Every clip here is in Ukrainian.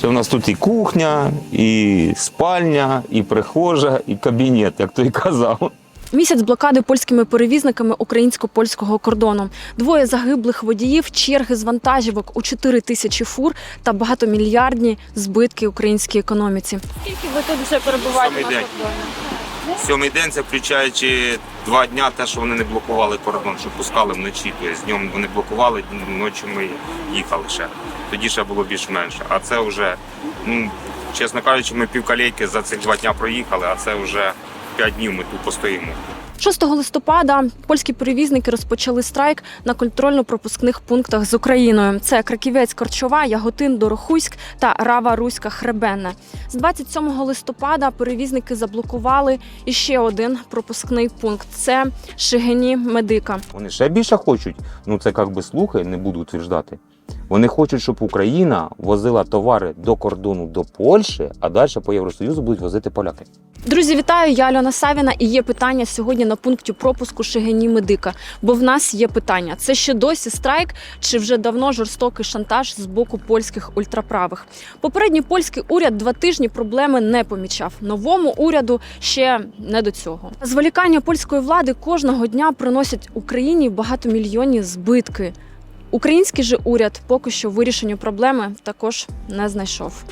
Це у нас тут і кухня, і спальня, і прихожа, і кабінет, як той казав. Місяць блокади польськими перевізниками українсько-польського кордону. Двоє загиблих водіїв, черги з вантажівок у 4 тисячі фур та багатомільярдні збитки українській економіці. Скільки ви тут вже перебуваєте Сьомий день. Сьомий день, це включаючи два дня, те, що вони не блокували кордон, що пускали вночі. Тобто днем вони блокували, ночі ми їхали ще. Тоді ще було більш-менше. А це вже, ну, чесно кажучи, ми півкалейки за цих два дня проїхали, а це вже п'ять днів ми тут постоїмо. 6 листопада польські перевізники розпочали страйк на контрольно-пропускних пунктах з Україною. Це Краківець, Корчова, Яготин, Дорохуськ та Рава Руська Хребенна. З 27 листопада перевізники заблокували іще один пропускний пункт. Це Шигені Медика. Вони ще більше хочуть. Ну це як би слухи, не буду утверждати. Вони хочуть, щоб Україна возила товари до кордону до Польщі, а далі по Євросоюзу будуть возити поляки. Друзі, вітаю! Я Альона Савіна і є питання сьогодні на пункті пропуску Шигені Медика. Бо в нас є питання: це ще досі страйк, чи вже давно жорстокий шантаж з боку польських ультраправих? Попередній польський уряд два тижні проблеми не помічав. Новому уряду ще не до цього. Зволікання польської влади кожного дня приносять Україні багатомільйонні збитки. Український же уряд поки що вирішенню проблеми також не знайшов.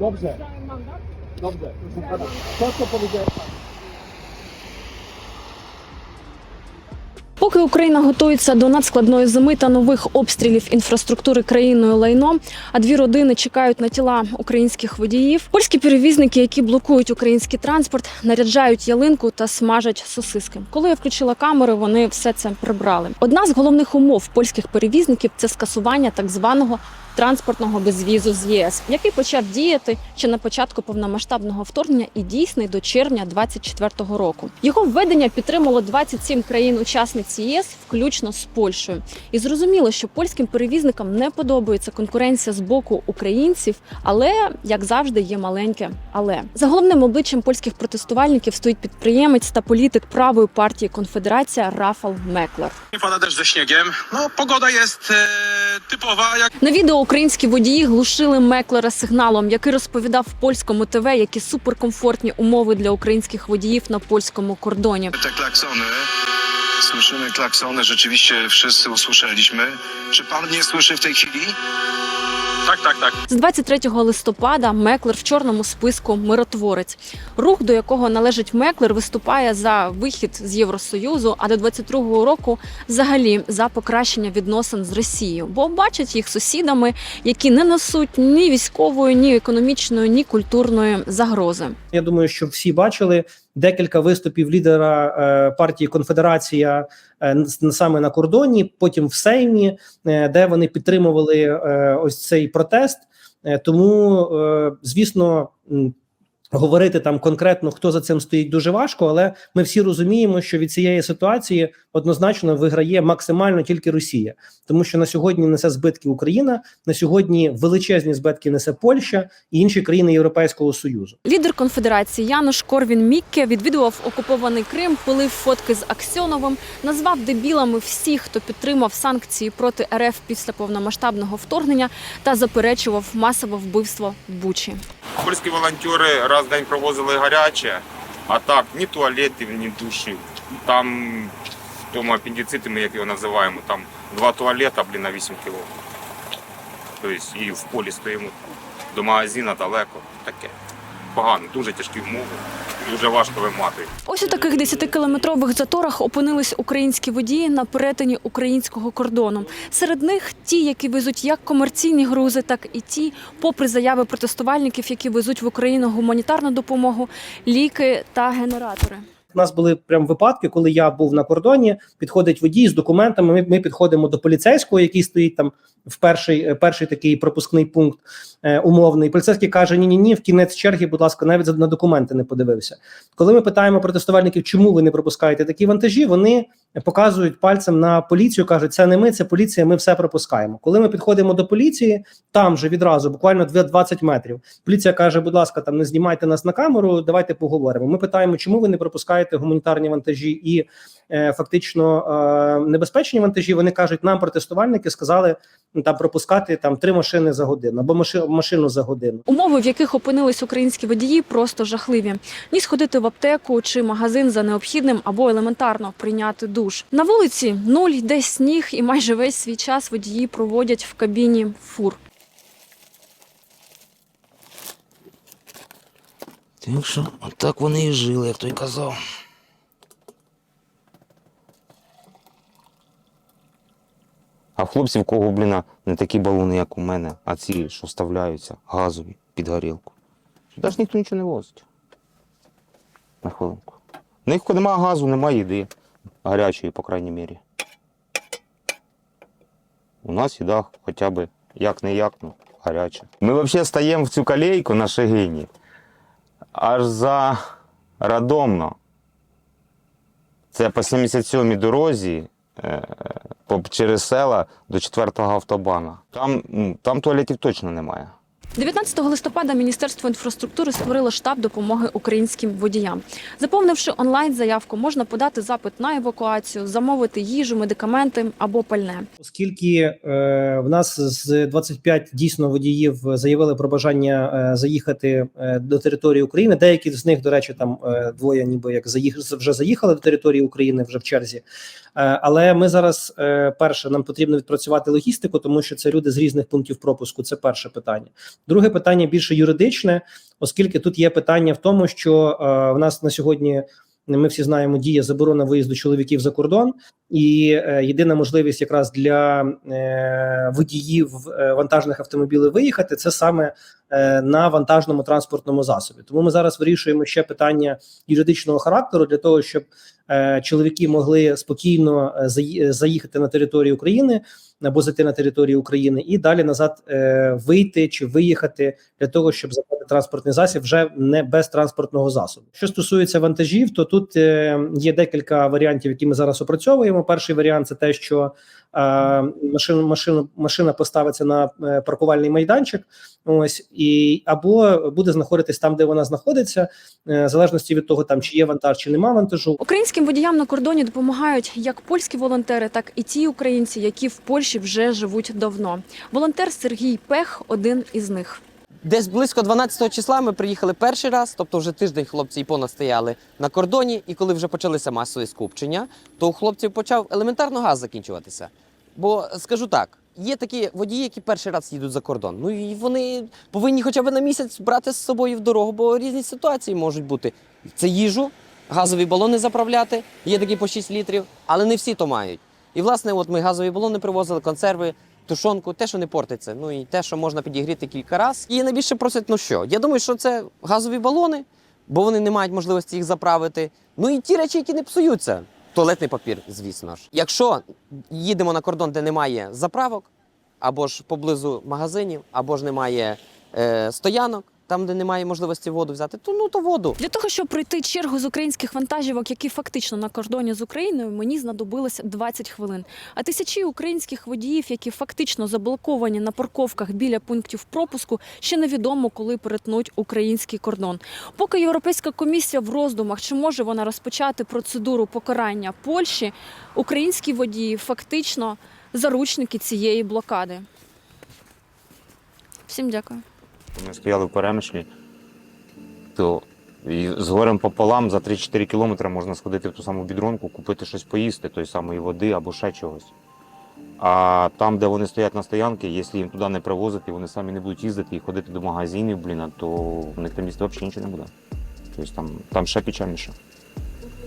Dobrze. Dobrze. To, co powiedziałem. Поки Україна готується до надскладної зими та нових обстрілів інфраструктури країною лайно, а дві родини чекають на тіла українських водіїв. Польські перевізники, які блокують український транспорт, наряджають ялинку та смажать сосиски. Коли я включила камери, вони все це прибрали. Одна з головних умов польських перевізників це скасування так званого транспортного безвізу з ЄС, який почав діяти ще на початку повномасштабного вторгнення і дійсний до червня 2024 року. Його введення підтримало 27 країн-учасниць ЄС, включно з Польщею. І зрозуміло, що польським перевізникам не подобається конкуренція з боку українців, але як завжди є маленьке. Але за головним обличчям польських протестувальників стоїть підприємець та політик правої партії Конфедерація Рафал Меклер. Nie pada deszcz ze śniegiem. No, pogoda jest e, typowa, На відео українські водії глушили Меклера сигналом, який розповідав в польському ТВ, які суперкомфортні умови для українських водіїв на польському кордоні. Це клаксони. Słyszymy klaksony, rzeczywiście wszyscy usłyszeliśmy. Czy pan nie słyszy w tej chwili? Tak, tak, tak. З 23 листопада Меклер в чорному списку миротворець. Рух, до якого належить Меклер, виступає за вихід з Євросоюзу, а до 22-го року взагалі за покращення відносин з Росією, бо бачать їх сусідами, які не несуть ні військової, ні економічної, ні культурної загрози. Я думаю, що всі бачили декілька виступів лідера е, партії Конфедерація саме на кордоні, потім в Сеймі, е, де вони підтримували е, ось цей протест. Е, тому, е, звісно. Говорити там конкретно, хто за цим стоїть, дуже важко, але ми всі розуміємо, що від цієї ситуації однозначно виграє максимально тільки Росія, тому що на сьогодні несе збитки Україна, на сьогодні величезні збитки несе Польща і інші країни Європейського союзу. Лідер конфедерації Януш Корвін Мікке відвідував окупований Крим, пилив фотки з Аксьоновим, назвав дебілами всіх, хто підтримав санкції проти РФ після повномасштабного вторгнення та заперечував масове вбивство Бучі. Польські волонтери раз в день провозили гаряче, а так ні туалетів, ні душів. Там в тому апендициті, ми як його називаємо, там два туалета, блін, на 8 кіло. Тобто і в полі стоїмо до магазина далеко. Таке. Погано, дуже тяжкі умови, дуже важко вимати. Ось у таких 10-кілометрових заторах опинились українські водії на перетині українського кордону. Серед них ті, які везуть як комерційні грузи, так і ті, попри заяви протестувальників, які везуть в Україну гуманітарну допомогу, ліки та генератори. У нас були прям випадки, коли я був на кордоні, підходить водій з документами. Ми, ми підходимо до поліцейського, який стоїть там в перший, е, перший такий пропускний пункт е, умовний. Поліцейський каже: Ні, ні, ні, в кінець черги, будь ласка, навіть на документи не подивився. Коли ми питаємо протестувальників, чому ви не пропускаєте такі вантажі, вони показують пальцем на поліцію, кажуть, це не ми, це поліція. Ми все пропускаємо. Коли ми підходимо до поліції, там же відразу буквально дві- 20 метрів. Поліція каже: будь ласка, там не знімайте нас на камеру, давайте поговоримо. Ми питаємо, чому ви не пропускаєте гуманітарні вантажі і е, фактично е, небезпечні вантажі. Вони кажуть, нам протестувальники сказали там пропускати там три машини за годину або маши- машину за годину. Умови, в яких опинились українські водії, просто жахливі. Ні сходити в аптеку чи магазин за необхідним, або елементарно прийняти душ. На вулиці нуль, йде сніг, і майже весь свій час водії проводять в кабіні фур. Так що, отак вони і жили, як той казав. А в хлопців, в кого, блін, не такі балони, як у мене, а ці, що вставляються, газові під горілку. Сюди ж ніхто нічого не возить. На хвилинку. В них немає газу, немає їди. Гарячої, по крайній мірі. У нас їда хоча б як не як, ну, гаряча. Ми взагалі стаємо в цю колейку на Шегині аж за Радомно. Це по 77-й дорозі е, через села до 4-го автобана. Там, там туалетів точно немає. 19 листопада Міністерство інфраструктури створило штаб допомоги українським водіям. Заповнивши онлайн заявку, можна подати запит на евакуацію, замовити їжу, медикаменти або пальне. Оскільки е, в нас з 25 дійсно водіїв заявили про бажання е, заїхати е, до території України. Деякі з них, до речі, там е, двоє, ніби як заїх вже заїхали до території України вже в черзі. Е, але ми зараз е, перше нам потрібно відпрацювати логістику, тому що це люди з різних пунктів пропуску. Це перше питання. Друге питання більше юридичне, оскільки тут є питання в тому, що е, в нас на сьогодні. Ми всі знаємо, діє заборона виїзду чоловіків за кордон, і е, єдина можливість якраз для е, водіїв е, вантажних автомобілів виїхати це саме на вантажному транспортному засобі. Тому ми зараз вирішуємо ще питання юридичного характеру для того, щоб чоловіки могли спокійно заїхати на територію України або зайти на територію України і далі назад вийти чи виїхати для того, щоб забрати транспортний засіб вже не без транспортного засобу. Що стосується вантажів, то тут є декілька варіантів, які ми зараз опрацьовуємо. Перший варіант це те, що е, машина, машина, машина поставиться на е, паркувальний майданчик. Ось і або буде знаходитись там, де вона знаходиться, е, в залежності від того, там чи є вантаж, чи нема вантажу. Українським водіям на кордоні допомагають як польські волонтери, так і ті українці, які в Польщі вже живуть давно. Волонтер Сергій Пех один із них. Десь близько 12 числа ми приїхали перший раз, тобто вже тиждень хлопці і понад стояли на кордоні. І коли вже почалися масові скупчення, то у хлопців почав елементарно газ закінчуватися. Бо скажу так, є такі водії, які перший раз їдуть за кордон. Ну і вони повинні хоча б на місяць брати з собою в дорогу, бо різні ситуації можуть бути. Це їжу, газові балони заправляти, є такі по 6 літрів, але не всі то мають. І власне, от ми газові балони привозили, консерви, тушонку, те, що не портиться, ну і те, що можна підігріти кілька разів. І найбільше просять, ну що? Я думаю, що це газові балони, бо вони не мають можливості їх заправити. Ну і ті речі, які не псуються. Туалетний папір, звісно ж. Якщо їдемо на кордон, де немає заправок, або ж поблизу магазинів, або ж немає е, стоянок, там, де немає можливості воду взяти, то ну то воду. Для того, щоб пройти чергу з українських вантажівок, які фактично на кордоні з Україною, мені знадобилося 20 хвилин. А тисячі українських водіїв, які фактично заблоковані на парковках біля пунктів пропуску, ще невідомо, коли перетнуть український кордон. Поки Європейська комісія в роздумах, чи може вона розпочати процедуру покарання Польщі, українські водії фактично заручники цієї блокади. Всім дякую. Ми стояли в перемишлі, то і з горем пополам за 3-4 кілометри можна сходити в ту саму бідронку, купити щось поїсти, той самої води або ще чогось. А там, де вони стоять на стоянці, якщо їм туди не привозити, вони самі не будуть їздити і ходити до магазинів, блін, то в них там місце взагалі нічого не буде. Тобто там, там ще печальніше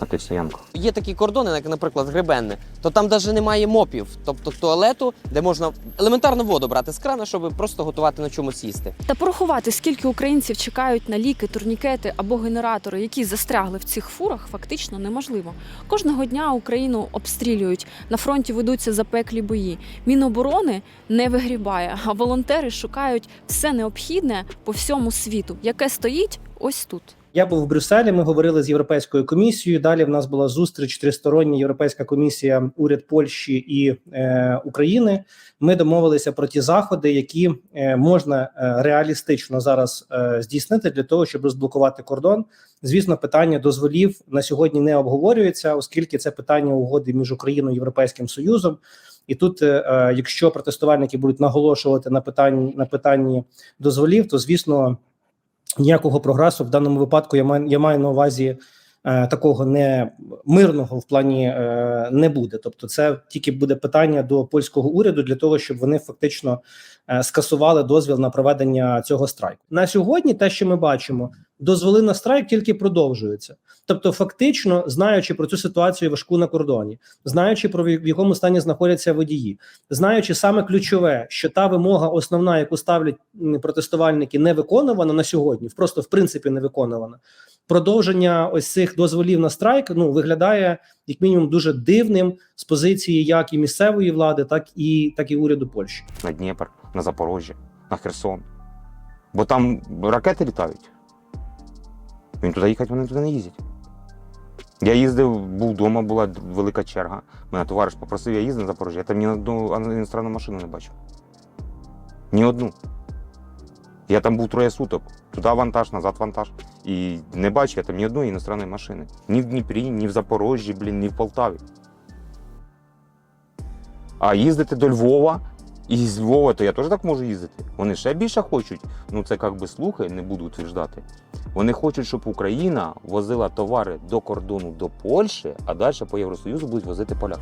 на тих стоянках. Є такі кордони, як, наприклад, Гребенне, то там навіть немає мопів, тобто туалету, де можна елементарно воду брати з крана, щоб просто готувати на чомусь їсти. Та порахувати, скільки українців чекають на ліки, турнікети або генератори, які застрягли в цих фурах, фактично неможливо. Кожного дня Україну обстрілюють. На фронті ведуться запеклі бої. Міноборони не вигрібає, а волонтери шукають все необхідне по всьому світу, яке стоїть ось тут. Я був в Брюсселі. Ми говорили з європейською комісією. Далі в нас була зустріч тристороння європейська комісія, уряд Польщі і е, України. Ми домовилися про ті заходи, які е, можна е, реалістично зараз е, здійснити для того, щоб розблокувати кордон. Звісно, питання дозволів на сьогодні не обговорюється, оскільки це питання угоди між Україною і Європейським Союзом. І тут, е, е, якщо протестувальники будуть наголошувати на питанні на питанні дозволів, то звісно ніякого прогресу в даному випадку я маю, я маю на увазі е, такого не мирного в плані е, не буде. Тобто, це тільки буде питання до польського уряду для того, щоб вони фактично е, скасували дозвіл на проведення цього страйку. На сьогодні, те, що ми бачимо, дозволи на страйк тільки продовжуються. Тобто, фактично, знаючи про цю ситуацію важку на кордоні, знаючи про в якому стані знаходяться водії, знаючи саме ключове, що та вимога основна, яку ставлять протестувальники, не виконувана на сьогодні, просто в принципі не виконувана. Продовження ось цих дозволів на страйк ну виглядає як мінімум дуже дивним з позиції як і місцевої влади, так і так і уряду Польщі. На Дніпр, на Запорожжя, на Херсон. Бо там ракети літають. Він туди їхати, вони туди не їздять. Я їздив, був вдома, була велика черга. Мене товариш попросив, я їздив на Запорожжя, я там ні одну іностранну машину не бачив. Ні одну. Я там був троє суток. Туди вантаж, назад вантаж. І не бачив я там ні одної іностранної машини. Ні в Дніпрі, ні в Запорожжі, блін, ні в Полтаві. А їздити до Львова і з Львова, то я теж так можу їздити. Вони ще більше хочуть. Ну це як би слухи, не буду утверждати. Вони хочуть, щоб Україна возила товари до кордону до Польщі, а далі по Євросоюзу будуть возити поляки.